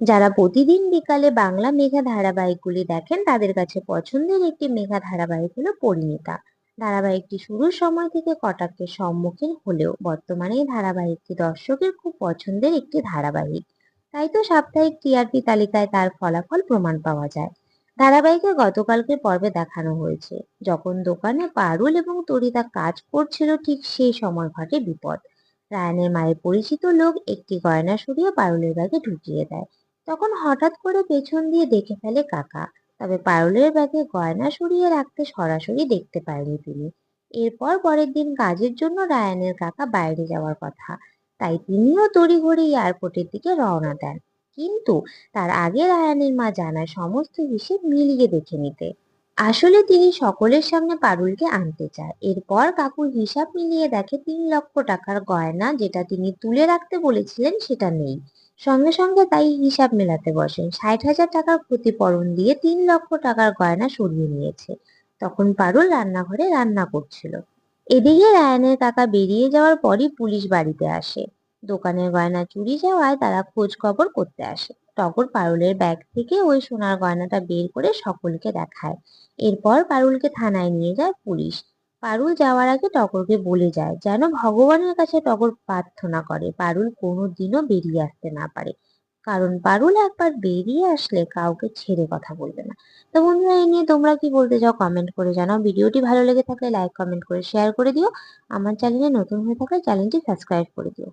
যারা প্রতিদিন বিকালে বাংলা মেঘা ধারাবাহিকগুলি দেখেন, তাদের কাছে পছন্দের একটি মেঘা ধারাবাহিক হলো পরিণীতা। ধারাবাহিকটি শুরুর সময় থেকে কটাক্ষের সম্মুখীন হলেও বর্তমানে এই ধারাবাহিকটি দর্শকের খুব পছন্দের একটি ধারাবাহিক। তাই তো সাপ্তাহিক টিআরপি তালিকায় তার ফলাফল প্রমাণ পাওয়া যায়। ধারাবাহিকে গতকালকে পর্বে দেখানো হয়েছে। যখন দোকানে পারুল এবং তরিতা কাজ করছিল, ঠিক সেই সময় ঘটে বিপদ। রায়ানের মায়ের পরিচিত লোক একটি গয়না সরিয়ে পারুলের ব্যাগে ঢুকিয়ে দেয়। তখন হঠাৎ করে পেছন দিয়ে দেখে ফেলে কাকা। তবে পারুলের ব্যাগে গয়না সরিয়ে রাখতে সরাসরি দেখতে পায়নি তিনি। এরপর পরের দিন কাজের জন্য রায়ানের কাকা বাইরে যাওয়ার কথা। তাই তিনিও তড়িঘড়ি এয়ারপোর্টের দিকে রওনা দেন। কিন্তু তার আগে রায়ানের মা জানায় সমস্ত হিসেব মিলিয়ে দেখে নিতে। আসলে তিনি সকলের সামনে পারুলকে আনতে চায়। এরপর কাকুর হিসাব মিলিয়ে দেখে তিন লক্ষ টাকার গয়না যেটা তিনি তুলে রাখতে বলেছিলেন সেটা নেই। সঙ্গে সঙ্গে তাই হিসাব মেলাতে বসেন ষাট হাজার টাকার ক্ষতিপূরণ দিয়ে তিন লক্ষ টাকার গয়না সরিয়ে নিয়েছে। তখন পারুল রান্নাঘরে রান্না করছিল। এদিকে রায়ানের কাকা বেরিয়ে যাওয়ার পরই পুলিশ বাড়িতে আসে। দোকানের গয়না চুরি যাওয়ায় তারা খোঁজ খবর করতে আসে। টগর পারুলের ব্যাগ থেকে ওই সোনার গয়নাটা বের করে সকলকে দেখায়। এরপর পারুলকে থানায় নিয়ে যায় পুলিশ। পারুল যাওয়ার আগে টগরকে বলে যায়, যেন ভগবানের কাছে টগর প্রার্থনা করে। পারুল কোনো দিনও বেরিয়ে আসতে না পারে। কারণ পারুল একবার বেরিয়ে আসলে কাউকে ছেড়ে কথা বলবে না। তো বন্ধুরা, এই নিয়ে তোমরা কি বলতে চাও কমেন্ট করে জানাও। ভিডিওটি ভালো লেগে থাকলে লাইক কমেন্ট করে শেয়ার করে দিও। আমার চ্যানেলে নতুন হয়ে থাকলে চ্যানেলটি সাবস্ক্রাইব করে দিও।